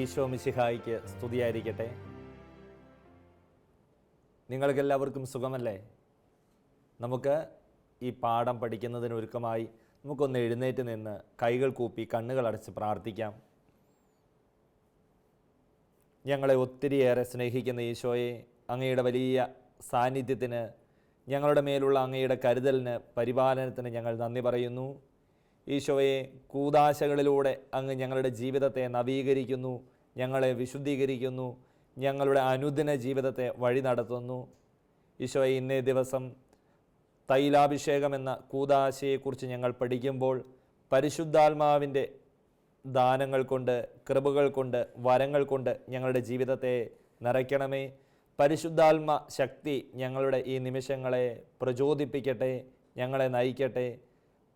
ഈശോ മിശിഹായിക്ക് സ്തുതിയായിരിക്കട്ടെ. നിങ്ങൾക്കെല്ലാവർക്കും സുഖമല്ലേ? നമുക്ക് ഈ പാഠം പഠിക്കുന്നതിന് ഒരുക്കമായി നമുക്കൊന്ന് എഴുന്നേറ്റ് നിന്ന് കൈകൾ കൂപ്പി കണ്ണുകൾ അടച്ച് പ്രാർത്ഥിക്കാം. ഞങ്ങളെ ഒത്തിരിയേറെ സ്നേഹിക്കുന്ന ഈശോയെ അങ്ങയുടെ വലിയ സാന്നിധ്യത്തിന് ഞങ്ങളുടെ മേലുള്ള അങ്ങയുടെ കരുതലിന് പരിപാലനത്തിന് ഞങ്ങൾ നന്ദി പറയുന്നു. ഈശോയെ കൂതാശകളിലൂടെ അങ്ങ് ഞങ്ങളുടെ ജീവിതത്തെ നവീകരിക്കുന്നു ഞങ്ങളെ വിശുദ്ധീകരിക്കുന്നു ഞങ്ങളുടെ അനുദിന ജീവിതത്തെ വഴി നടത്തുന്നു. ഈശോയെ ഇന്നേ ദിവസം തൈലാഭിഷേകം എന്ന കൂതാശയെക്കുറിച്ച് ഞങ്ങൾ പഠിക്കുമ്പോൾ പരിശുദ്ധാത്മാവിന്റെ ദാനങ്ങൾ കൊണ്ട് കൃപകൾ കൊണ്ട് വരങ്ങൾ കൊണ്ട് ഞങ്ങളുടെ ജീവിതത്തെ നിറയ്ക്കണമേ. പരിശുദ്ധാത്മ ശക്തി ഞങ്ങളുടെ ഈ നിമിഷങ്ങളെ പ്രചോദിപ്പിക്കട്ടെ ഞങ്ങളെ നയിക്കട്ടെ.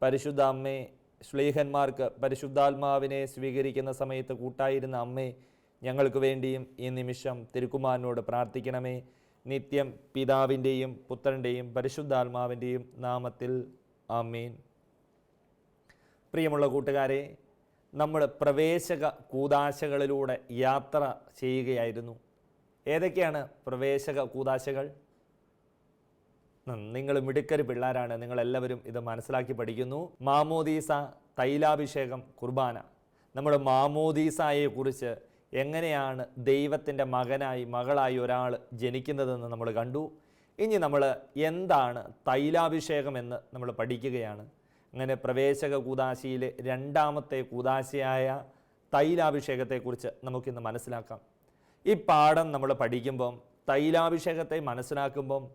പരിശുദ്ധ അമ്മേ ശ്ലീഹന്മാർക്ക് പരിശുദ്ധാത്മാവിനെ സ്വീകരിക്കുന്ന സമയത്ത് കൂട്ടായിരുന്ന അമ്മേ ഞങ്ങൾക്ക് വേണ്ടിയും ഈ നിമിഷം തിരുക്കുമാരനോട് പ്രാർത്ഥിക്കണമേ. നിത്യം പിതാവിന്റെയും പുത്രന്റെയും പരിശുദ്ധാത്മാവിന്റെയും നാമത്തിൽ ആമീൻ. പ്രിയമുള്ള കൂട്ടുകാരെ നമ്മൾ പ്രവേശക കൂതാശകളിലൂടെ യാത്ര ചെയ്യുകയായിരുന്നു. ഏതൊക്കെയാണ് പ്രവേശക കൂതാശകൾ? നിങ്ങൾ മിടുക്കര് പിള്ളേരാണ്. നിങ്ങളെല്ലാവരും ഇത് മനസ്സിലാക്കി പഠിക്കുന്നു. മാമോദീസ തൈലാഭിഷേകം കുർബാന. നമ്മൾ മാമോദീസയെക്കുറിച്ച് എങ്ങനെയാണ് ദൈവത്തിന്റെ മകനായി മകളായി ഒരാൾ ജനിക്കുന്നതെന്ന് നമ്മൾ കണ്ടു. ഇനി നമ്മൾ എന്താണ് തൈലാഭിഷേകം എന്ന് നമ്മൾ പഠിക്കുകയാണ്. അങ്ങനെ പ്രവേശക കൂതാശിയിലെ രണ്ടാമത്തെ കൂതാശയായ തൈലാഭിഷേകത്തെക്കുറിച്ച് നമുക്കിന്ന് മനസ്സിലാക്കാം. ഈ പാഠം നമ്മൾ പഠിക്കുമ്പം തൈലാഭിഷേകത്തെ മനസ്സിലാക്കുമ്പം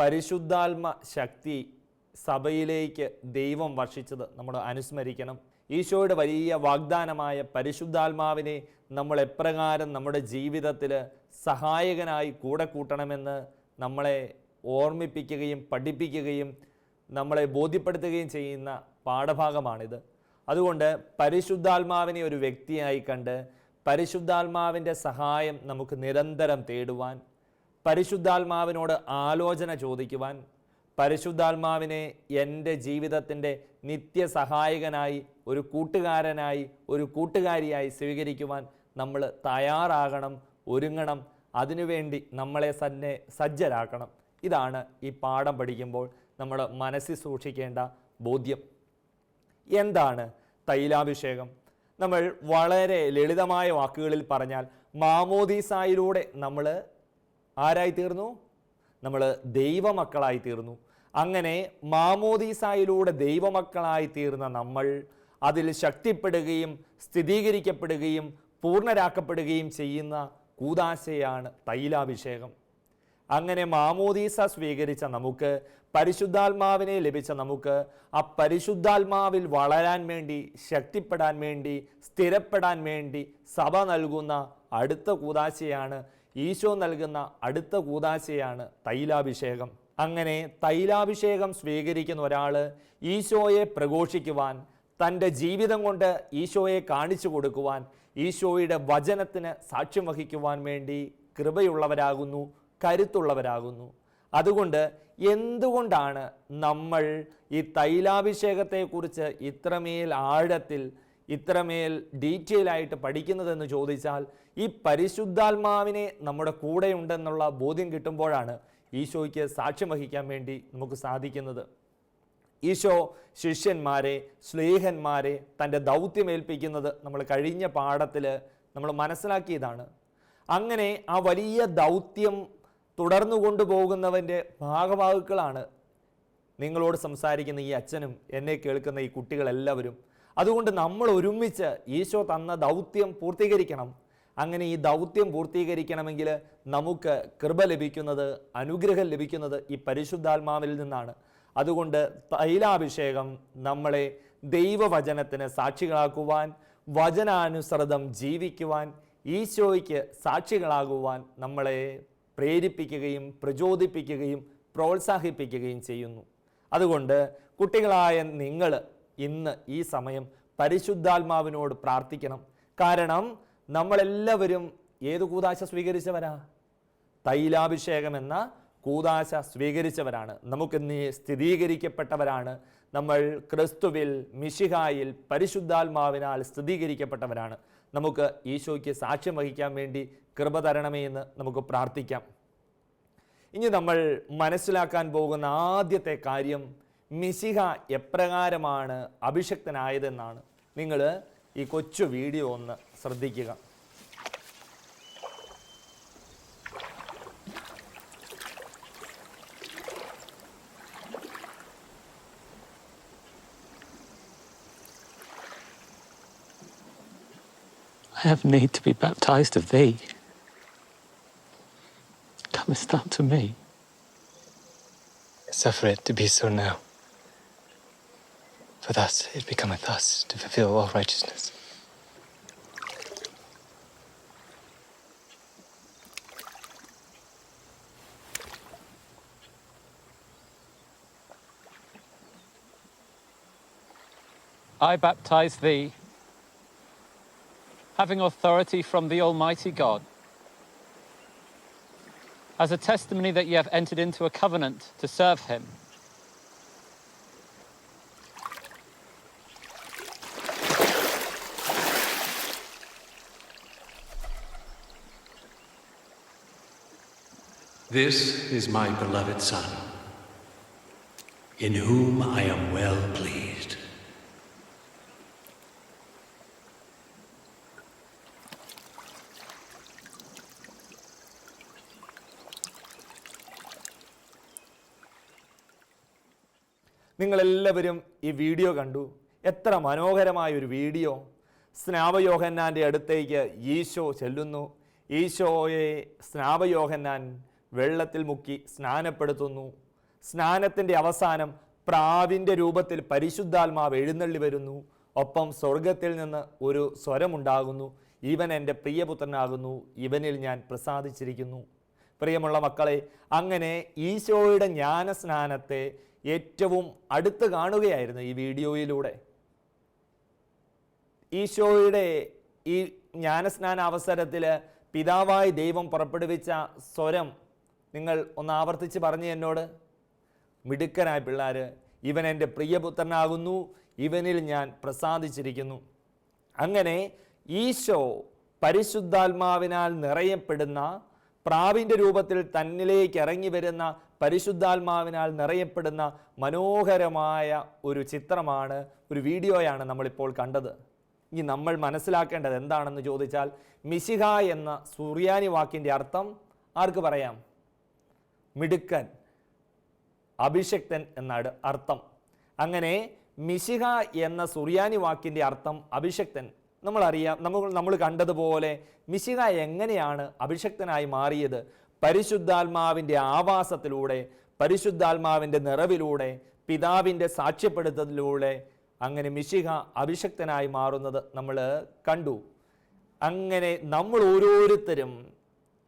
പരിശുദ്ധാത്മ ശക്തി സഭയിലേക്ക് ദൈവം വർഷിച്ചത് നമ്മൾ അനുസ്മരിക്കണം. ഈശോയുടെ വലിയ വാഗ്ദാനമായ പരിശുദ്ധാത്മാവിനെ നമ്മൾ എപ്രകാരം നമ്മുടെ ജീവിതത്തിൽ സഹായകനായി കൂടെ കൂട്ടണമെന്ന് നമ്മളെ ഓർമ്മിപ്പിക്കുകയും പഠിപ്പിക്കുകയും നമ്മളെ ബോധ്യപ്പെടുത്തുകയും ചെയ്യുന്ന പാഠഭാഗമാണിത്. അതുകൊണ്ട് പരിശുദ്ധാത്മാവിനെ ഒരു വ്യക്തിയായി കണ്ട് പരിശുദ്ധാത്മാവിന്റെ സഹായം നമുക്ക് നിരന്തരം തേടുവാൻ പരിശുദ്ധാത്മാവിനോട് ആലോചന ചോദിക്കുവാൻ പരിശുദ്ധാത്മാവിനെ എന്റെ ജീവിതത്തിന്റെ നിത്യസഹായകനായി ഒരു കൂട്ടുകാരനായി ഒരു കൂട്ടുകാരിയായി സ്വീകരിക്കുവാൻ നമ്മൾ തയ്യാറാകണം ഒരുങ്ങണം. അതിനുവേണ്ടി നമ്മളെ തന്നെ സജ്ജരാക്കണം. ഇതാണ് ഈ പാഠം പഠിക്കുമ്പോൾ നമ്മൾ മനസ്സിൽ സൂക്ഷിക്കേണ്ട ബോധ്യം. എന്താണ് തൈലാഭിഷേകം? നമ്മൾ വളരെ ലളിതമായ വാക്കുകളിൽ പറഞ്ഞാൽ മാമോദീസായിലൂടെ നമ്മൾ ആരായി തീർന്നു നമ്മൾ ദൈവമക്കളായി തീർന്നു അങ്ങനെ മാമോദീസായിലൂടെ ദൈവമക്കളായി തീർന്ന നമ്മൾ അതിൽ ശക്തിപ്പെടുകയും സ്ഥിരീകരിക്കപ്പെടുകയും പൂർണരാക്കപ്പെടുകയും ചെയ്യുന്ന കൂതാശയാണ് തൈലാഭിഷേകം. അങ്ങനെ മാമോദീസ സ്വീകരിച്ച നമുക്ക് പരിശുദ്ധാത്മാവിനെ ലഭിച്ച നമുക്ക് ആ പരിശുദ്ധാത്മാവിൽ വളരാൻ വേണ്ടി ശക്തിപ്പെടാൻ വേണ്ടി സ്ഥിരപ്പെടാൻ വേണ്ടി സഭ നൽകുന്ന അടുത്ത കൂതാശയാണ് ഈശോ നൽകുന്ന അടുത്ത കൂതാശയാണ് തൈലാഭിഷേകം. അങ്ങനെ തൈലാഭിഷേകം സ്വീകരിക്കുന്ന ഒരാൾ ഈശോയെ പ്രഘോഷിക്കുവാൻ തന്റെ ജീവിതം കൊണ്ട് ഈശോയെ കാണിച്ചു കൊടുക്കുവാൻ ഈശോയുടെ വചനത്തിന് സാക്ഷ്യം വഹിക്കുവാൻ വേണ്ടി കൃപയുള്ളവരാകുന്നു കരുത്തുള്ളവരാകുന്നു. അതുകൊണ്ട് എന്തുകൊണ്ടാണ് നമ്മൾ ഈ തൈലാഭിഷേകത്തെക്കുറിച്ച് ഇത്രമേൽ ആഴത്തിൽ ഇത്രമേൽ ഡീറ്റെയിൽ ആയിട്ട് പഠിക്കുന്നതെന്ന് ചോദിച്ചാൽ ഈ പരിശുദ്ധാത്മാവിനെ നമ്മുടെ കൂടെയുണ്ടെന്നുള്ള ബോധ്യം കിട്ടുമ്പോഴാണ് ഈശോയ്ക്ക് സാക്ഷ്യം വഹിക്കാൻ വേണ്ടി നമുക്ക് സാധിക്കുന്നത്. ഈശോ ശിഷ്യന്മാരെ സ്നേഹന്മാരെ തന്റെ ദൗത്യമേൽപ്പിക്കുന്നത് നമ്മൾ കഴിഞ്ഞ പാഠത്തിൽ നമ്മൾ മനസ്സിലാക്കിയതാണ്. അങ്ങനെ ആ വലിയ ദൗത്യം തുടർന്നു കൊണ്ടുപോകുന്നവന്റെ ഭാഗവാഹുക്കളാണ് നിങ്ങളോട് സംസാരിക്കുന്ന ഈ അച്ഛനും എന്നെ കേൾക്കുന്ന ഈ കുട്ടികളെല്ലാവരും. അതുകൊണ്ട് നമ്മൾ ഒരുമിച്ച് ഈശോ തന്ന ദൗത്യം പൂർത്തീകരിക്കണം. അങ്ങനെ ഈ ദൗത്യം പൂർത്തീകരിക്കണമെങ്കിൽ നമുക്ക് കൃപ ലഭിക്കുന്നത് അനുഗ്രഹം ലഭിക്കുന്നത് ഈ പരിശുദ്ധാത്മാവിൽ നിന്നാണ്. അതുകൊണ്ട് തൈലാഭിഷേകം നമ്മളെ ദൈവവചനത്തിന് സാക്ഷികളാക്കുവാൻ വചനാനുസൃതം ജീവിക്കുവാൻ ഈശോയ്ക്ക് സാക്ഷികളാകുവാൻ നമ്മളെ പ്രേരിപ്പിക്കുകയും പ്രചോദിപ്പിക്കുകയും പ്രോത്സാഹിപ്പിക്കുകയും ചെയ്യുന്നു. അതുകൊണ്ട് കുട്ടികളായ നിങ്ങൾ ഇന്ന് ഈ സമയം പരിശുദ്ധാത്മാവിനോട് പ്രാർത്ഥിക്കണം. കാരണം നമ്മളെല്ലാവരും ഏത് കൂതാശ സ്വീകരിച്ചവരാ? തൈലാഭിഷേകം എന്ന കൂതാശ സ്വീകരിച്ചവരാണ്. നമുക്ക് ഇന്ന് സ്ഥിരീകരിക്കപ്പെട്ടവരാണ് നമ്മൾ ക്രിസ്തുവിൽ മിശിഹായിൽ പരിശുദ്ധാത്മാവിനാൽ സ്ഥിരീകരിക്കപ്പെട്ടവരാണ് നമുക്ക് ഈശോയ്ക്ക് സാക്ഷ്യം വഹിക്കാൻ വേണ്ടി കൃപ തരണമേ എന്ന് നമുക്ക് പ്രാർത്ഥിക്കാം. ഇനി നമ്മൾ മനസ്സിലാക്കാൻ പോകുന്ന ആദ്യത്തെ കാര്യം മിശിഹ എപ്രകാരമാണ് അഭിഷക്തനായതെന്നാണ്. നിങ്ങൾ ഈ കൊച്ചു വീഡിയോ ഒന്ന് ശ്രദ്ധിക്കുക I have need to be baptized of thee. Comest thou to me? Suffer it to be so now. For thus it becometh us to fulfill all righteousness. I baptize thee, having authority from the Almighty God, as a testimony that ye have entered into a covenant to serve him. This is my beloved Son, in whom I am well pleased. നിങ്ങളെല്ലാവരും ഈ video കണ്ടു. എത്ര മനോഹരമായ ഒരു video. സ്നാപയോഹന്നാന്റെ അടുത്തേക്ക് ഈശോ ചെല്ലുന്നു. ഈശോയെ സ്നാപയോഹന്നാൻ വെള്ളത്തിൽ മുക്കി സ്നാനപ്പെടുത്തുന്നു. സ്നാനത്തിന്റെ അവസാനം പ്രാവിന്റെ രൂപത്തിൽ പരിശുദ്ധാത്മാവ് എഴുന്നള്ളി വരുന്നു. ഒപ്പം സ്വർഗത്തിൽ നിന്ന് ഒരു സ്വരമുണ്ടാകുന്നു. ഇവൻ എന്റെ പ്രിയപുത്രനാകുന്നു. ഇവനിൽ ഞാൻ പ്രസാദിച്ചിരിക്കുന്നു. പ്രിയമുള്ള മക്കളെ അങ്ങനെ ഈശോയുടെ ജ്ഞാനസ്നാനത്തെ ഏറ്റവും അടുത്ത് കാണുകയായിരുന്നു ഈ വീഡിയോയിലൂടെ. ഈശോയുടെ ഈ ജ്ഞാനസ്നാന അവസരത്തിൽ പിതാവായി ദൈവം പുറപ്പെടുവിച്ച സ്വരം നിങ്ങൾ ഒന്ന് ആവർത്തിച്ച് പറഞ്ഞു എന്നോട്. മിടുക്കനായ പിള്ളേർ ഇവൻ എന്റെ പ്രിയപുത്രനാകുന്നു ഇവനിൽ ഞാൻ പ്രസാദിച്ചിരിക്കുന്നു. അങ്ങനെ ഈശോ പരിശുദ്ധാത്മാവിനാൽ നിറയപ്പെടുന്ന പ്രാവിന്റെ രൂപത്തിൽ തന്നിലേക്ക് ഇറങ്ങി വരുന്ന പരിശുദ്ധാത്മാവിനാൽ നിറയപ്പെടുന്ന മനോഹരമായ ഒരു ചിത്രമാണ് ഒരു വീഡിയോയാണ് നമ്മളിപ്പോൾ കണ്ടത്. ഇനി നമ്മൾ മനസ്സിലാക്കേണ്ടത് എന്താണെന്ന് ചോദിച്ചാൽ മിശിഹ എന്ന സുറിയാനി വാക്കിന്റെ അർത്ഥം ആർക്ക് പറയാം? മിടുക്കൻ അഭിഷക്തൻ എന്നാണ് അർത്ഥം. അങ്ങനെ മിശിഹ എന്ന സുറിയാനി വാക്കിന്റെ അർത്ഥം അഭിഷക്തൻ. നമ്മളറിയാം നമ്മൾ നമ്മൾ കണ്ടതുപോലെ മിശിഹ എങ്ങനെയാണ് അഭിഷക്തനായി മാറിയത്? പരിശുദ്ധാത്മാവിന്റെ ആവാസത്തിലൂടെ പരിശുദ്ധാത്മാവിന്റെ നിറവിലൂടെ പിതാവിന്റെ സാക്ഷ്യപ്പെടുത്തലിലൂടെ അങ്ങനെ മിശിഹ അഭിഷക്തനായി മാറുന്നത് നമ്മൾ കണ്ടു. അങ്ങനെ നമ്മൾ ഓരോരുത്തരും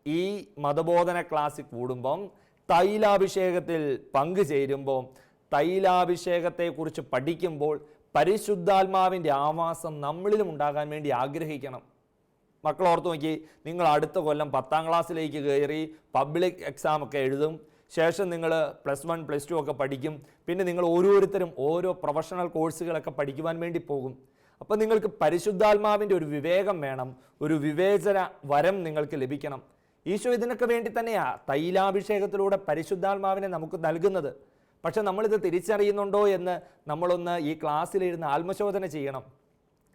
ഈ മതബോധന ക്ലാസ്സിൽ കൂടുമ്പം തൈലാഭിഷേകത്തിൽ പങ്കുചേരുമ്പോൾ തൈലാഭിഷേകത്തെക്കുറിച്ച് പഠിക്കുമ്പോൾ പരിശുദ്ധാത്മാവിന്റെ ആവാസം നമ്മളിലും ഉണ്ടാകാൻ വേണ്ടി ആഗ്രഹിക്കണം. മക്കൾ ഓർത്ത് നോക്കി നിങ്ങൾ അടുത്ത കൊല്ലം പത്താം ക്ലാസ്സിലേക്ക് കയറി പബ്ലിക് എക്സാം ഒക്കെ എഴുതും. ശേഷം നിങ്ങൾ പ്ലസ് വൺ പ്ലസ് ടു ഒക്കെ പഠിക്കും. പിന്നെ നിങ്ങൾ ഓരോരുത്തരും ഓരോ പ്രൊഫഷണൽ കോഴ്സുകളൊക്കെ പഠിക്കുവാൻ വേണ്ടി പോകും. അപ്പോൾ നിങ്ങൾക്ക് പരിശുദ്ധാത്മാവിന്റെ ഒരു വിവേകം വേണം. ഒരു വിവേചന വരം നിങ്ങൾക്ക് ലഭിക്കണം. ഈശോ ഇതിനൊക്കെ വേണ്ടി തന്നെയാ തൈലാഭിഷേകത്തിലൂടെ പരിശുദ്ധാത്മാവിനെ നമുക്ക് നൽകുന്നത്. പക്ഷെ നമ്മളിത് തിരിച്ചറിയുന്നുണ്ടോ എന്ന് നമ്മളൊന്ന് ഈ ക്ലാസ്സിലിരുന്ന് ആത്മശോധന ചെയ്യണം.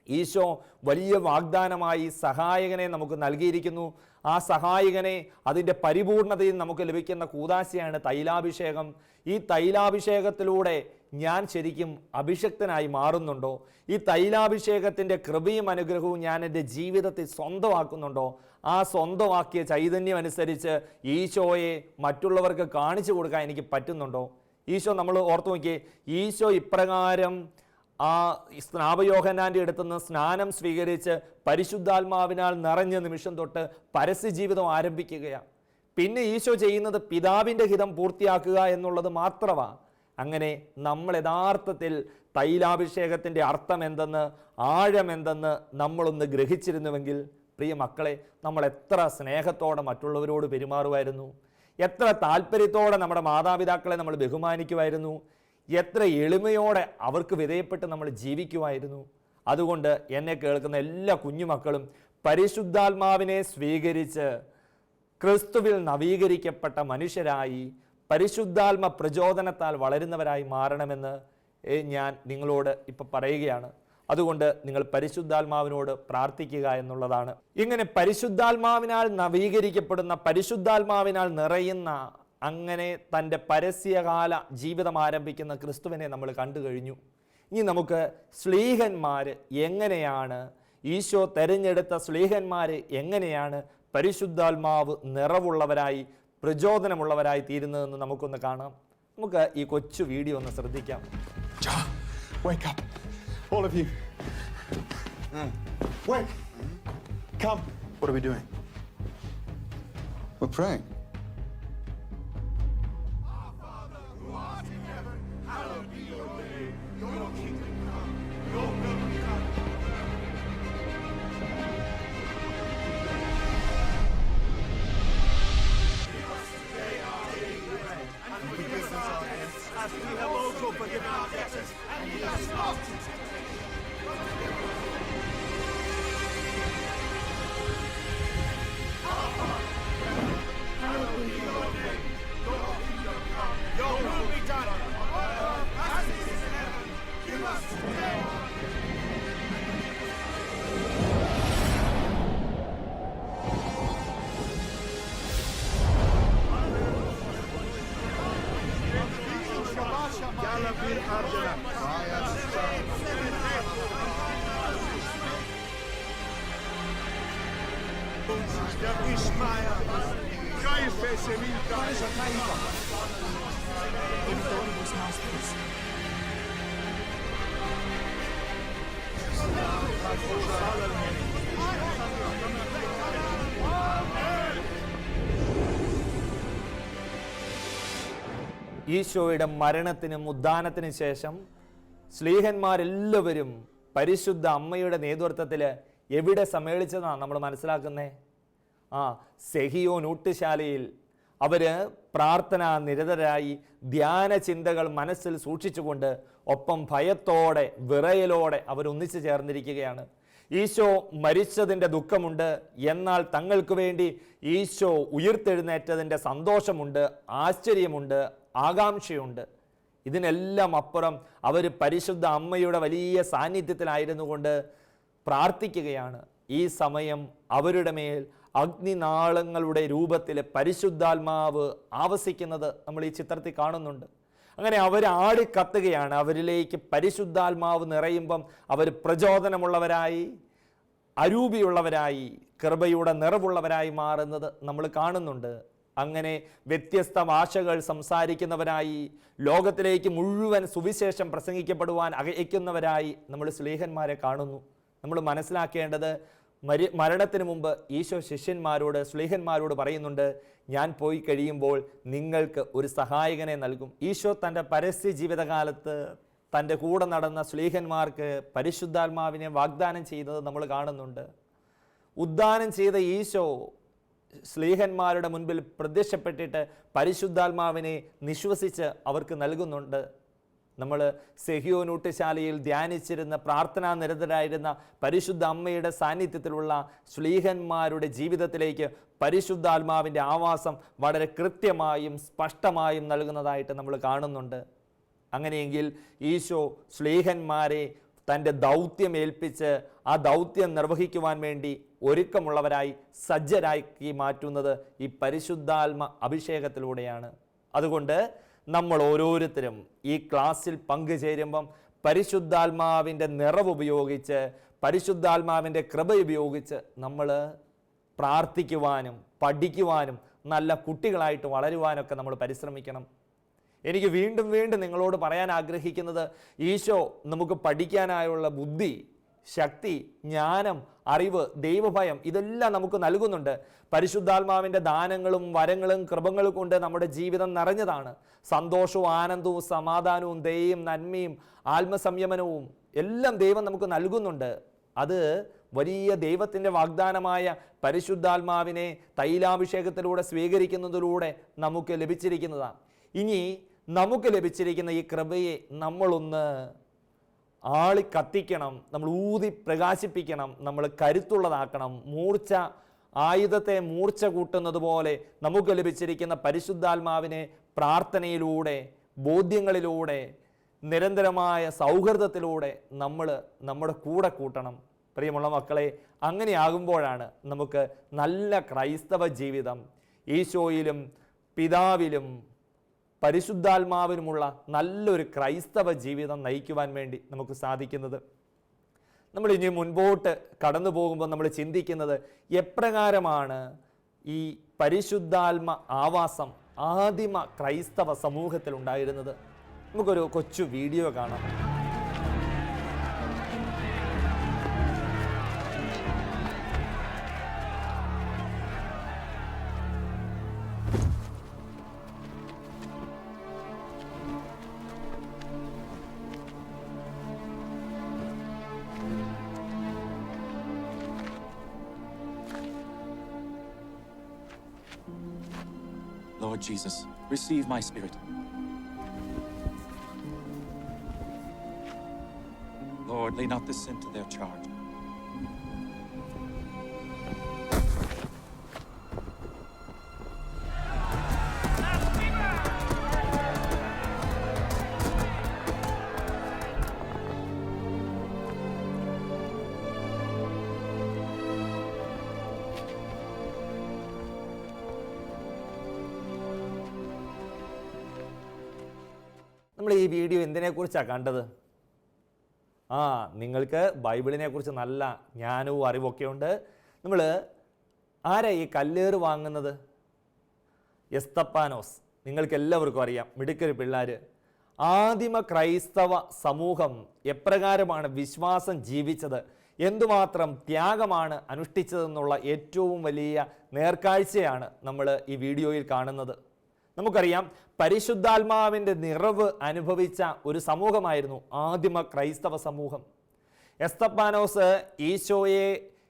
ഈശോ വലിയ വാഗ്ദാനമായി സഹായകനെ നമുക്ക് നൽകിയിരിക്കുന്നു. ആ സഹായകനെ അതിന്റെ പരിപൂർണതയിൽ നമുക്ക് ലഭിക്കുന്ന കൂതാശയാണ് തൈലാഭിഷേകം. ഈ തൈലാഭിഷേകത്തിലൂടെ ഞാൻ ശരിക്കും അഭിഷക്തനായി മാറുന്നുണ്ടോ? ഈ തൈലാഭിഷേകത്തിന്റെ കൃപയും അനുഗ്രഹവും ഞാൻ എന്റെ ജീവിതത്തിൽ സ്വന്തമാക്കുന്നുണ്ടോ? ആ സ്വന്തമാക്കിയ ചൈതന്യം അനുസരിച്ച് ഈശോയെ മറ്റുള്ളവർക്ക് കാണിച്ചു കൊടുക്കാൻ എനിക്ക് പറ്റുന്നുണ്ടോ? ഈശോ നമ്മൾ ഓർത്തു നോക്കിയേ ഈശോ ഇപ്രകാരം ആ സ്നാപയോഹനാന്റെ അടുത്തുനിന്ന് സ്നാനം സ്വീകരിച്ച് പരിശുദ്ധാത്മാവിനാൽ നിറഞ്ഞ നിമിഷം തൊട്ട് പരസ്യ ജീവിതം ആരംഭിക്കുകയാണ് പിന്നെ ഈശോ ചെയ്യുന്നത് പിതാവിന്റെ ഹിതം പൂർത്തിയാക്കുക എന്നുള്ളത് മാത്രമാണ് അങ്ങനെ നമ്മൾ യഥാർത്ഥത്തിൽ തൈലാഭിഷേകത്തിന്റെ അർത്ഥം എന്തെന്ന് ആഴം എന്തെന്ന് നമ്മളൊന്ന് ഗ്രഹിച്ചിരുന്നുവെങ്കിൽ പ്രിയ മക്കളെ നമ്മൾ എത്ര സ്നേഹത്തോടെ മറ്റുള്ളവരോട് പെരുമാറുമായിരുന്നു. എത്ര താല്പര്യത്തോടെ നമ്മുടെ മാതാപിതാക്കളെ നമ്മൾ ബഹുമാനിക്കുമായിരുന്നു. എത്ര എളിമയോടെ അവർക്ക് വിധേയപ്പെട്ട് നമ്മൾ ജീവിക്കുമായിരുന്നു. അതുകൊണ്ട് എന്നെ കേൾക്കുന്ന എല്ലാ കുഞ്ഞുമക്കളും പരിശുദ്ധാത്മാവിനെ സ്വീകരിച്ച് ക്രിസ്തുവിൽ നവീകരിക്കപ്പെട്ട മനുഷ്യരായി പരിശുദ്ധാത്മ പ്രചോദനത്താൽ വളരുന്നവരായി മാറണമെന്ന് ഞാൻ നിങ്ങളോട് ഇപ്പം പറയുകയാണ്. അതുകൊണ്ട് നിങ്ങൾ പരിശുദ്ധാത്മാവിനോട് പ്രാർത്ഥിക്കുക എന്നുള്ളതാണ്. ഇങ്ങനെ പരിശുദ്ധാത്മാവിനാൽ നവീകരിക്കപ്പെടുന്ന പരിശുദ്ധാത്മാവിനാൽ നിറയുന്ന അങ്ങനെ തന്റെ പരസ്യകാല ജീവിതം ആരംഭിക്കുന്ന ക്രിസ്തുവിനെ നമ്മൾ കണ്ടു കഴിഞ്ഞു ഇനി നമുക്ക് സ്ലീഹന്മാർ എങ്ങനെയാണ് ഈശോ തെരഞ്ഞെടുത്ത സ്ലീഹന്മാർ എങ്ങനെയാണ് പരിശുദ്ധാത്മാവ് നിറവുള്ളവരായി പ്രചോദനമുള്ളവരായി തീരുന്നതെന്ന് നമുക്കൊന്ന് കാണാം നമുക്ക് ഈ കൊച്ചു വീഡിയോ ഒന്ന് ശ്രദ്ധിക്കാം wake up. All of you. Wake. Come. What are we doing? We're praying. bir harcama. Gayet Der Ismaier, Geifesse will da ist ein Eifer. Im Donbus Masters. Thank you. ഈശോയുടെ മരണത്തിനും ഉദ്ധാനത്തിനും ശേഷം സ്ലീഹന്മാരെല്ലാവരും പരിശുദ്ധ അമ്മയുടെ നേതൃത്വത്തിൽ എവിടെ സമ്മേളിച്ചതാണ് നമ്മൾ മനസ്സിലാക്കുന്നേ? ആ സെഹിയോ ഊട്ടുശാലയിൽ അവർ പ്രാർത്ഥന നിരതരായി ധ്യാന ചിന്തകൾ മനസ്സിൽ സൂക്ഷിച്ചുകൊണ്ട് ഒപ്പം ഭയത്തോടെ വിറയലോടെ അവരൊന്നിച്ചു ചേർന്നിരിക്കുകയാണ്. ഈശോ മരിച്ചതിന്റെ ദുഃഖമുണ്ട്. എന്നാൽ തങ്ങൾക്ക് വേണ്ടി ഈശോ ഉയർത്തെഴുന്നേറ്റതിന്റെ സന്തോഷമുണ്ട് ആശ്ചര്യമുണ്ട്. ആകാംക്ഷയുണ്ട്. ഇതിനെല്ലാം അപ്പുറം അവർ പരിശുദ്ധ അമ്മയുടെ വലിയ സാന്നിധ്യത്തിലായിരുന്നു കൊണ്ട് പ്രാർത്ഥിക്കുകയാണ്. ഈ സമയം അവരുടെ മേൽ അഗ്നിനാളങ്ങളുടെ രൂപത്തിൽ പരിശുദ്ധാത്മാവ് ആവസിക്കുന്നത് നമ്മൾ ഈ ചിത്രത്തിൽ കാണുന്നുണ്ട്. അങ്ങനെ അവർ ആടിക്കത്തുകയാണ് അവരിലേക്ക് പരിശുദ്ധാത്മാവ് നിറയുമ്പം അവർ പ്രചോദനമുള്ളവരായി അരൂപിയുള്ളവരായി കൃപയുടെ നിറവുള്ളവരായി മാറുന്നത് നമ്മൾ കാണുന്നുണ്ട്. അങ്ങനെ വ്യത്യസ്ത ഭാഷകൾ സംസാരിക്കുന്നവരായി ലോകത്തിലേക്ക് മുഴുവൻ സുവിശേഷം പ്രസംഗിക്കപ്പെടുവാൻ അയക്കുന്നവരായി നമ്മൾ സ്ലേഹന്മാരെ കാണുന്നു. നമ്മൾ മനസ്സിലാക്കേണ്ടത് മരി മരണത്തിന് മുമ്പ് ഈശോ ശിഷ്യന്മാരോട് സ്ലേഹന്മാരോട് പറയുന്നുണ്ട് ഞാൻ പോയി കഴിയുമ്പോൾ നിങ്ങൾക്ക് ഒരു സഹായകനെ നൽകും. ഈശോ തന്റെ പരസ്യ ജീവിതകാലത്ത് തന്റെ കൂടെ നടന്ന സ്ലേഹന്മാർക്ക് പരിശുദ്ധാത്മാവിനെ വാഗ്ദാനം ചെയ്യുന്നത് നമ്മൾ കാണുന്നുണ്ട്. ഉദ്ദാനം ചെയ്ത ഈശോ സ്ലീഹന്മാരുടെ മുൻപിൽ പ്രത്യക്ഷപ്പെട്ടിട്ട് പരിശുദ്ധാത്മാവിനെ നിശ്വസിച്ച് അവർക്ക് നൽകുന്നുണ്ട്. നമ്മൾ സെഹിയോനൂട്ടുശാലയിൽ ധ്യാനിച്ചിരുന്ന പ്രാർത്ഥനാ നിരതരായിരുന്ന പരിശുദ്ധ അമ്മയുടെ സാന്നിധ്യത്തിലുള്ള ശ്ലീഹന്മാരുടെ ജീവിതത്തിലേക്ക് പരിശുദ്ധാത്മാവിന്റെ ആവാസം വളരെ കൃത്യമായും സ്പഷ്ടമായും നൽകുന്നതായിട്ട് നമ്മൾ കാണുന്നുണ്ട്. അങ്ങനെയെങ്കിൽ ഈശോ ശ്ലീഹന്മാരെ തന്റെ ദൗത്യം ഏൽപ്പിച്ച് ആ ദൗത്യം നിർവഹിക്കുവാൻ വേണ്ടി ഒരുക്കമുള്ളവരായി സജ്ജരാക്കി മാറ്റുന്നത് ഈ പരിശുദ്ധാത്മ അഭിഷേകത്തിലൂടെയാണ്. അതുകൊണ്ട് നമ്മൾ ഓരോരുത്തരും ഈ ക്ലാസ്സിൽ പങ്കുചേരുമ്പം പരിശുദ്ധാത്മാവിന്റെ നിറവ് ഉപയോഗിച്ച് പരിശുദ്ധാത്മാവിന്റെ കൃപ ഉപയോഗിച്ച് നമ്മൾ പ്രാർത്ഥിക്കുവാനും പഠിക്കുവാനും നല്ല കുട്ടികളായിട്ട് വളരുവാനൊക്കെ നമ്മൾ പരിശ്രമിക്കണം. എനിക്ക് വീണ്ടും വീണ്ടും നിങ്ങളോട് പറയാൻ ആഗ്രഹിക്കുന്നത് ഈശോ നമുക്ക് പഠിക്കാനായുള്ള ബുദ്ധി ശക്തി ജ്ഞാനം അറിവ് ദൈവഭയം ഇതെല്ലാം നമുക്ക് നൽകുന്നുണ്ട്. പരിശുദ്ധാത്മാവിന്റെ ദാനങ്ങളും വരങ്ങളും കൃപങ്ങളും കൊണ്ട് നമ്മുടെ ജീവിതം നിറഞ്ഞതാണ്. സന്തോഷവും ആനന്ദവും സമാധാനവും ദയയും നന്മയും ആത്മസംയമനവും എല്ലാം ദൈവം നമുക്ക് നൽകുന്നുണ്ട്. അത് വലിയ ദൈവത്തിന്റെ വാഗ്ദാനമായ പരിശുദ്ധാത്മാവിനെ തൈലാഭിഷേകത്തിലൂടെ സ്വീകരിക്കുന്നതിലൂടെ നമുക്ക് ലഭിച്ചിരിക്കുന്നതാണ്. ഇനി നമുക്ക് ലഭിച്ചിരിക്കുന്ന ഈ കൃപയെ നമ്മളൊന്ന് ആളി കത്തിക്കണം നമ്മൾ ഊതി പ്രകാശിപ്പിക്കണം നമ്മൾ കരുത്തുള്ളതാക്കണം. മൂർച്ച ആയുധത്തെ മൂർച്ച കൂട്ടുന്നത് പോലെ നമുക്ക് ലഭിച്ചിരിക്കുന്ന പരിശുദ്ധാത്മാവിനെ പ്രാർത്ഥനയിലൂടെ ബോധ്യങ്ങളിലൂടെ നിരന്തരമായ സൗഹൃദത്തിലൂടെ നമ്മൾ നമ്മുടെ കൂടെ കൂട്ടണം. പ്രിയമുള്ള മക്കളെ അങ്ങനെയാകുമ്പോഴാണ് നമുക്ക് നല്ല ക്രൈസ്തവ ജീവിതം. ഈശോയിലും പിതാവിലും പരിശുദ്ധാത്മാവിനുമുള്ള നല്ലൊരു ക്രൈസ്തവ ജീവിതം നയിക്കുവാൻ വേണ്ടി നമുക്ക് സാധിക്കുന്നത്. നമ്മൾ ഇനി മുൻപോട്ട് കടന്നു പോകുമ്പോൾ നമ്മൾ ചിന്തിക്കുന്നത് എപ്രകാരമാണ് ഈ പരിശുദ്ധാത്മ ആവാസം ആദിമ ക്രൈസ്തവ സമൂഹത്തിൽ ഉണ്ടായിരുന്നത് നമുക്കൊരു കൊച്ചു വീഡിയോ കാണാം. Lord Jesus, receive my spirit. Lord, lay not this sin to their charge. എന്തിനെക്കുറിച്ചാണ് കണ്ടത്? ആ നിങ്ങൾക്ക് ബൈബിളിനെക്കുറിച്ച് നല്ല ജ്ഞാനവും അറിവൊക്കെ ഉണ്ട്. നമ്മൾ ആരാ ഈ കല്ലേറ് വാങ്ങുന്നത്? എസ്തപ്പാനോസ്. നിങ്ങൾക്ക് എല്ലാവർക്കും അറിയാം മിടുക്കൊരു പിള്ളേർ ആദിമ ക്രൈസ്തവ സമൂഹം എപ്രകാരമാണ് വിശ്വാസം ജീവിച്ചത്? എന്തുമാത്രം ത്യാഗമാണ് അനുഷ്ഠിച്ചതെന്നുള്ള ഏറ്റവും വലിയ നേർക്കാഴ്ചയാണ് നമ്മൾ ഈ വീഡിയോയിൽ കാണുന്നത്. നമുക്കറിയാം പരിശുദ്ധാത്മാവിന്റെ നിറവ് അനുഭവിച്ച ഒരു സമൂഹമായിരുന്നു ആദിമ ക്രൈസ്തവ സമൂഹം. എസ്തപ്പാനോസ് ഈശോയെ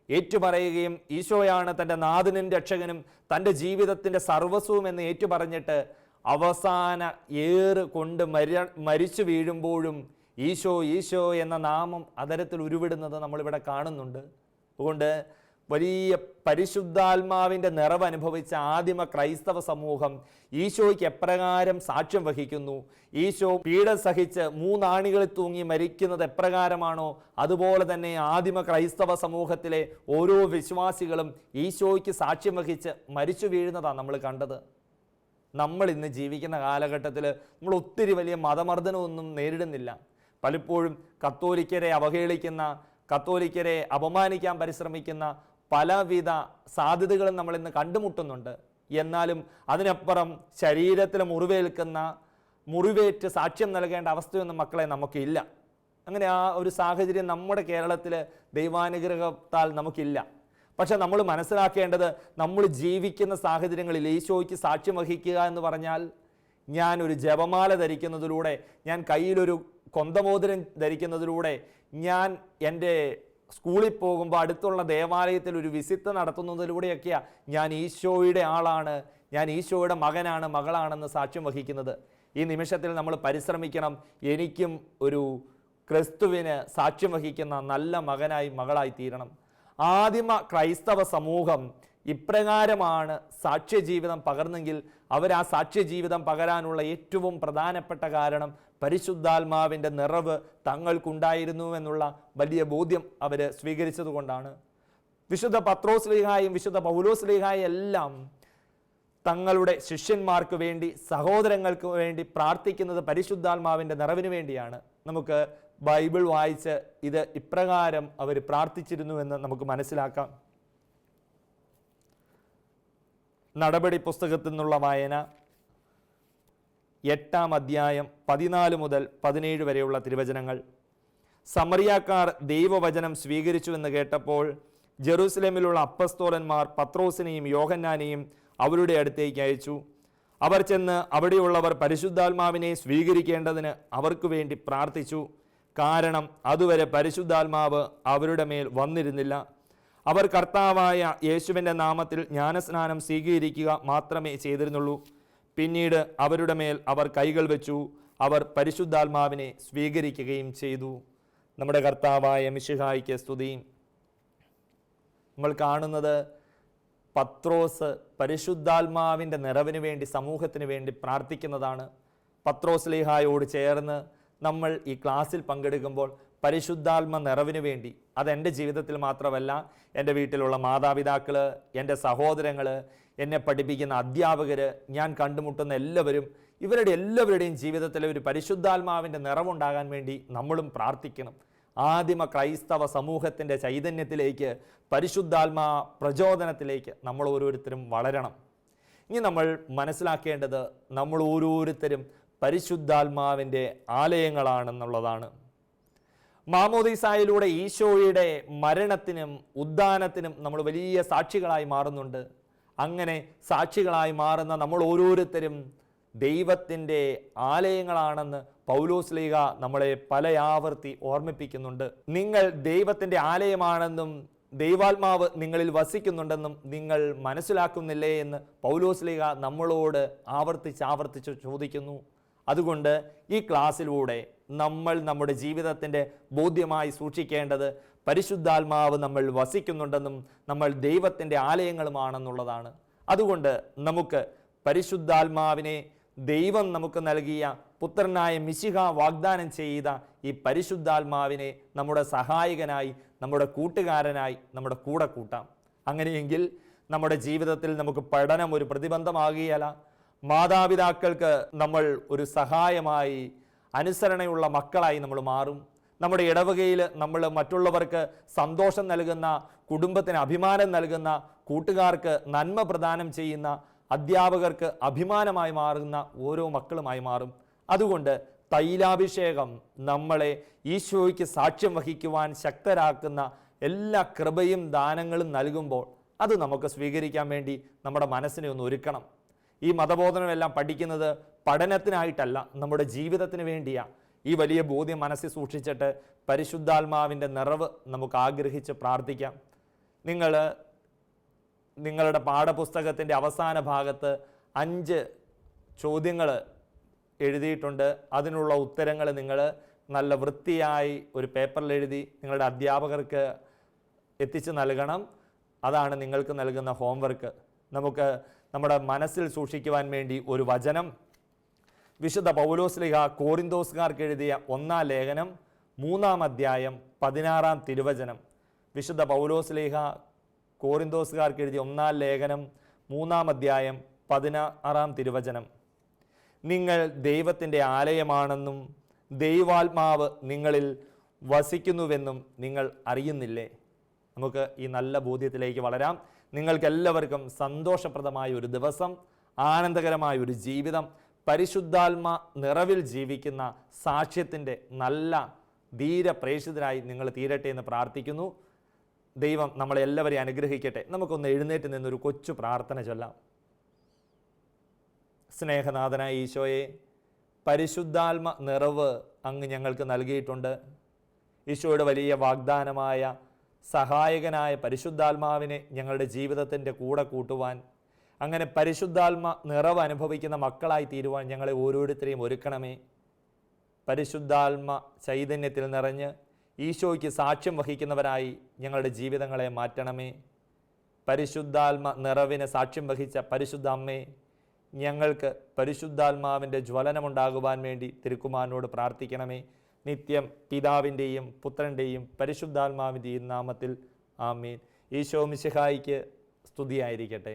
ഏറ്റുപറയുകയും ഈശോയാണ് തന്റെ നാഥനും രക്ഷകനും തന്റെ ജീവിതത്തിന്റെ സർവസ്വവും എന്ന് ഏറ്റുപറഞ്ഞിട്ട് അവസാന ഏറ് കൊണ്ട് മരി മരിച്ചു വീഴുമ്പോഴും ഈശോ ഈശോ എന്ന നാമം അതരത്തിൽ ഉരുവിടുന്നത് നമ്മളിവിടെ കാണുന്നുണ്ട്. അതുകൊണ്ട് വലിയ പരിശുദ്ധാത്മാവിന്റെ നിറവ് അനുഭവിച്ച ആദിമ ക്രൈസ്തവ സമൂഹം ഈശോയ്ക്ക് എപ്രകാരം സാക്ഷ്യം വഹിക്കുന്നു? ഈശോ പീഡ സഹിച്ച് മൂന്നാണികളിൽ തൂങ്ങി മരിക്കുന്നത് എപ്രകാരമാണോ? അതുപോലെ തന്നെ ആദിമ ക്രൈസ്തവ സമൂഹത്തിലെ ഓരോ വിശ്വാസികളും ഈശോയ്ക്ക് സാക്ഷ്യം വഹിച്ച് മരിച്ചു വീഴുന്നതാണ് നമ്മൾ കണ്ടത്. നമ്മൾ ഇന്ന് ജീവിക്കുന്ന കാലഘട്ടത്തിൽ നമ്മൾ ഒത്തിരി വലിയ മതമർദ്ദനമൊന്നും നേരിടുന്നില്ല. പലപ്പോഴും കത്തോലിക്കരെ അവഹേളിക്കുന്ന കത്തോലിക്കരെ അപമാനിക്കാൻ പരിശ്രമിക്കുന്ന പലവിധ സാധ്യതകളും നമ്മൾ ഇന്ന് കണ്ടുമുട്ടുന്നുണ്ട്. എന്നാലും അതിനപ്പുറം ശരീരത്തിൽ മുറിവേൽക്കുന്ന മുറിവേറ്റ് സാക്ഷ്യം നൽകേണ്ട അവസ്ഥയൊന്നും മക്കളെ നമുക്കില്ല. അങ്ങനെ ആ ഒരു സാഹചര്യം നമ്മുടെ കേരളത്തിൽ ദൈവാനുഗ്രഹത്താൽ നമുക്കില്ല. പക്ഷെ നമ്മൾ മനസ്സിലാക്കേണ്ടത് നമ്മൾ ജീവിക്കുന്ന സാഹചര്യങ്ങളിൽ ഈശോയ്ക്ക് സാക്ഷ്യം വഹിക്കുക എന്ന് പറഞ്ഞാൽ ഞാൻ ഒരു ജപമാല ധരിക്കുന്നതിലൂടെ ഞാൻ കയ്യിലൊരു കൊന്തമോതിരം ധരിക്കുന്നതിലൂടെ ഞാൻ എന്റെ സ്കൂളിൽ പോകുമ്പോൾ അടുത്തുള്ള ദേവാലയത്തിൽ ഒരു വിസിറ്റ് നടത്തുന്നതിലൂടെയൊക്കെയാണ് ഞാൻ ഈശോയുടെ ആളാണ് ഞാൻ ഈശോയുടെ മകനാണ് മകളാണെന്ന് സാക്ഷ്യം വഹിക്കുന്നത്. ഈ നിമിഷത്തിൽ നമ്മൾ പരിശ്രമിക്കണം. എനിക്കും ഒരു ക്രിസ്തുവിന് സാക്ഷ്യം വഹിക്കുന്ന നല്ല മകനായി മകളായി തീരണം. ആദിമ ക്രൈസ്തവ സമൂഹം ഇപ്രകാരമാണ് സാക്ഷ്യജീവിതം പകർന്നെങ്കിൽ അവർ ആ സാക്ഷ്യജീവിതം പകരാനുള്ള ഏറ്റവും പ്രധാനപ്പെട്ട കാരണം പരിശുദ്ധാത്മാവിന്റെ നിറവ് തങ്ങൾക്കുണ്ടായിരുന്നു എന്നുള്ള വലിയ ബോധ്യം അവർ സ്വീകരിച്ചതുകൊണ്ടാണ് വിശുദ്ധ പത്രോസ് സ്ലീഹായും വിശുദ്ധ പൗലോസ് സ്ലീഹായും എല്ലാം തങ്ങളുടെ ശിഷ്യന്മാർക്ക് വേണ്ടി സഹോദരങ്ങൾക്ക് വേണ്ടി പ്രാർത്ഥിക്കുന്നത് പരിശുദ്ധാത്മാവിന്റെ നിറവിന് വേണ്ടിയാണ്. നമുക്ക് ബൈബിൾ വായിച്ച് ഇത് ഇപ്രകാരം അവർ പ്രാർത്ഥിച്ചിരുന്നു എന്ന് നമുക്ക് മനസ്സിലാക്കാം. നടപടി പുസ്തകത്തിൽ നിന്നുള്ള വായന. എട്ടാം അധ്യായം പതിനാല് മുതൽ പതിനേഴ് വരെയുള്ള തിരുവചനങ്ങൾ. സമറിയാക്കാർ ദൈവവചനം സ്വീകരിച്ചുവെന്ന് കേട്ടപ്പോൾ ജെറൂസലേമിലുള്ള അപ്പസ്തോലന്മാർ പത്രോസിനെയും യോഹന്നാനെയും അവരുടെ അടുത്തേക്ക് അയച്ചു. അവർ ചെന്ന് അവിടെയുള്ളവർ പരിശുദ്ധാത്മാവിനെ സ്വീകരിക്കേണ്ടതിന് അവർക്ക് വേണ്ടി പ്രാർത്ഥിച്ചു. കാരണം അതുവരെ പരിശുദ്ധാത്മാവ് അവരുടെ മേൽ വന്നിരുന്നില്ല. അവർ കർത്താവായ യേശുവിന്റെ നാമത്തിൽ ജ്ഞാനസ്നാനം സ്വീകരിക്കുക മാത്രമേ ചെയ്തിരുന്നുള്ളൂ. പിന്നീട് അവരുടെ മേൽ അവർ കൈകൾ വെച്ചു. അവർ പരിശുദ്ധാത്മാവിനെ സ്വീകരിക്കുകയും ചെയ്തു. നമ്മുടെ കർത്താവായ മിശിഹായിക്ക് സ്തുതി നമ്മൾ കാണുന്നത് പത്രോസ് പരിശുദ്ധാത്മാവിന്റെ നിറവിന് വേണ്ടി സമൂഹത്തിന് വേണ്ടി പ്രാർത്ഥിക്കുന്നതാണ്. പത്രോസ് ലേഹായോട് ചേർന്ന് നമ്മൾ ഈ ക്ലാസ്സിൽ പങ്കെടുക്കുമ്പോൾ പരിശുദ്ധാത്മ നിറവിന് വേണ്ടി അതെന്റെ ജീവിതത്തിൽ മാത്രമല്ല എന്റെ വീട്ടിലുള്ള മാതാപിതാക്കൾ എന്റെ സഹോദരങ്ങൾ എന്നെ പഠിപ്പിക്കുന്ന അധ്യാപകർ ഞാൻ കണ്ടുമുട്ടുന്ന എല്ലാവരും ഇവരുടെ എല്ലാവരുടെയും ജീവിതത്തിൽ ഒരു പരിശുദ്ധാത്മാവിന്റെ നിറവുണ്ടാകാൻ വേണ്ടി നമ്മളും പ്രാർത്ഥിക്കണം. ആദിമ ക്രൈസ്തവ സമൂഹത്തിന്റെ ചൈതന്യത്തിലേക്ക് പരിശുദ്ധാത്മാ പ്രചോദനത്തിലേക്ക് നമ്മൾ ഓരോരുത്തരും വളരണം. ഇനി നമ്മൾ മനസ്സിലാക്കേണ്ടത് നമ്മൾ ഓരോരുത്തരും പരിശുദ്ധാത്മാവിന്റെ ആലയങ്ങളാണെന്നുള്ളതാണ്. മാമോദീസായിലൂടെ ഈശോയുടെ മരണത്തിനും ഉദ്ധാനത്തിനും നമ്മൾ വലിയ സാക്ഷികളായി മാറുന്നുണ്ട്. അങ്ങനെ സാക്ഷികളായി മാറുന്ന നമ്മൾ ഓരോരുത്തരും ദൈവത്തിന്റെ ആലയങ്ങളാണെന്ന് പൗലോസ് ലീഗ നമ്മളെ പലയാവർത്തി ഓർമ്മിപ്പിക്കുന്നുണ്ട്. നിങ്ങൾ ദൈവത്തിന്റെ ആലയമാണെന്നും ദൈവാത്മാവ് നിങ്ങളിൽ വസിക്കുന്നുണ്ടെന്നും നിങ്ങൾ മനസ്സിലാക്കുന്നില്ലേ എന്ന് പൗലോസ് ലീഗ നമ്മളോട് ആവർത്തിച്ച് ആവർത്തിച്ച് ചോദിക്കുന്നു. അതുകൊണ്ട് ഈ ക്ലാസ്സിലൂടെ നമ്മൾ നമ്മുടെ ജീവിതത്തിന്റെ ബോധ്യമായി സൂക്ഷിക്കേണ്ടത് പരിശുദ്ധാത്മാവ് നമ്മൾ വസിക്കുന്നുണ്ടെന്നും നമ്മൾ ദൈവത്തിന്റെ ആലയങ്ങളുമാണെന്നുള്ളതാണ്. അതുകൊണ്ട് നമുക്ക് പരിശുദ്ധാത്മാവിനെ ദൈവം നമുക്ക് നൽകിയ പുത്രനായ മിശിഹ വാഗ്ദാനം ചെയ്ത ഈ പരിശുദ്ധാത്മാവിനെ നമ്മുടെ സഹായകനായി നമ്മുടെ കൂട്ടുകാരനായി നമ്മുടെ കൂടെ കൂട്ടാം. അങ്ങനെയെങ്കിൽ നമ്മുടെ ജീവിതത്തിൽ നമുക്ക് പഠനം ഒരു പ്രതിബന്ധമാകുകയല്ല. മാതാപിതാക്കൾക്ക് നമ്മൾ ഒരു സഹായമായി അനുസരണയുള്ള മക്കളായി നമ്മൾ മാറും. നമ്മുടെ ഇടവകയിൽ നമ്മൾ മറ്റുള്ളവർക്ക് സന്തോഷം നൽകുന്ന കുടുംബത്തിന് അഭിമാനം നൽകുന്ന കൂട്ടുകാർക്ക് നന്മ പ്രദാനം ചെയ്യുന്ന അധ്യാപകർക്ക് അഭിമാനമായി മാറുന്ന ഓരോ മക്കളുമായി മാറും. അതുകൊണ്ട് തൈലാഭിഷേകം നമ്മളെ ഈശോയ്ക്ക് സാക്ഷ്യം വഹിക്കുവാൻ ശക്തരാക്കുന്ന എല്ലാ കൃപയും ദാനങ്ങളും നൽകുമ്പോൾ അത് നമുക്ക് സ്വീകരിക്കാൻ വേണ്ടി നമ്മുടെ മനസ്സിനെ ഒന്ന് ഒരുക്കണം. ഈ മതബോധനമെല്ലാം പഠിക്കുന്നത് പഠനത്തിനായിട്ടല്ല നമ്മുടെ ജീവിതത്തിന് വേണ്ടിയാണ് ഈ വലിയ ബോധ്യം മനസ്സിൽ സൂക്ഷിച്ചിട്ട് പരിശുദ്ധാത്മാവിന്റെ നിറവ് നമുക്ക് ആഗ്രഹിച്ച് പ്രാർത്ഥിക്കാം. നിങ്ങൾ നിങ്ങളുടെ പാഠപുസ്തകത്തിന്റെ അവസാന ഭാഗത്ത് അഞ്ച് ചോദ്യങ്ങൾ എഴുതിയിട്ടുണ്ട്. അതിനുള്ള ഉത്തരങ്ങൾ നിങ്ങൾ നല്ല വൃത്തിയായി ഒരു പേപ്പറിൽ എഴുതി നിങ്ങളുടെ അധ്യാപകർക്ക് എത്തിച്ച് നൽകണം. അതാണ് നിങ്ങൾക്ക് നൽകുന്ന ഹോംവർക്ക്. നമുക്ക് നമ്മുടെ മനസ്സിൽ സൂക്ഷിക്കുവാൻ വേണ്ടി ഒരു വചനം. വിശുദ്ധ പൗലോസ്ലിഹ കോറിന്തോസുകാർക്ക് എഴുതിയ ഒന്നാം ലേഖനം മൂന്നാം അധ്യായം പതിനാറാം തിരുവചനം. വിശുദ്ധ പൗലോസ്ലിഹ കോറിന്തോസുകാർക്ക് എഴുതിയ ഒന്നാം ലേഖനം മൂന്നാം അധ്യായം പതിനാറാം തിരുവചനം. നിങ്ങൾ ദൈവത്തിന്റെ ആലയമാണെന്നും ദൈവാത്മാവ് നിങ്ങളിൽ വസിക്കുന്നുവെന്നും നിങ്ങൾ അറിയുന്നില്ലേ? നമുക്ക് ഈ നല്ല ബോധ്യത്തിലേക്ക് വളരാം. നിങ്ങൾക്കെല്ലാവർക്കും സന്തോഷപ്രദമായ ഒരു ദിവസം ആനന്ദകരമായ ഒരു ജീവിതം പരിശുദ്ധാത്മ നിറവിൽ ജീവിക്കുന്ന സാക്ഷ്യത്തിന്റെ നല്ല ധീരപ്രേഷിതരായി നിങ്ങൾ തീരട്ടെ എന്ന് പ്രാർത്ഥിക്കുന്നു. ദൈവം നമ്മളെ എല്ലാവരെയും അനുഗ്രഹിക്കട്ടെ. നമുക്കൊന്ന് എഴുന്നേറ്റ് നിന്നൊരു കൊച്ചു പ്രാർത്ഥന ചൊല്ലാം. സ്നേഹനാഥനായ ഈശോയെ പരിശുദ്ധാത്മ നിറവ് അങ്ങ് ഞങ്ങൾക്ക് നൽകിയിട്ടുണ്ട്. ഈശോയുടെ വലിയ വാഗ്ദാനമായ സഹായകനായ പരിശുദ്ധാത്മാവിനെ ഞങ്ങളുടെ ജീവിതത്തിന്റെ കൂടെ കൂട്ടുവാൻ അങ്ങനെ പരിശുദ്ധാത്മ നിറവ് അനുഭവിക്കുന്ന മക്കളായി തീരുവാൻ ഞങ്ങളെ ഓരോരുത്തരെയും ഒരുക്കണമേ. പരിശുദ്ധാത്മ ചൈതന്യത്തിൽ നിറഞ്ഞ് ഈശോയ്ക്ക് സാക്ഷ്യം വഹിക്കുന്നവരായി ഞങ്ങളുടെ ജീവിതങ്ങളെ മാറ്റണമേ. പരിശുദ്ധാത്മ നിറവിന് സാക്ഷ്യം വഹിച്ച പരിശുദ്ധ അമ്മേ ഞങ്ങൾക്ക് പരിശുദ്ധാത്മാവിന്റെ ജ്വലനമുണ്ടാകുവാൻ വേണ്ടി തിരുക്കുമാരനോട് പ്രാർത്ഥിക്കണമേ. നിത്യം പിതാവിന്റെയും പുത്രന്റെയും പരിശുദ്ധാത്മാവിന്റെയും നാമത്തിൽ ആമീൻ. ഈശോ മിശിഹായിക്ക് സ്തുതിയായിരിക്കട്ടെ.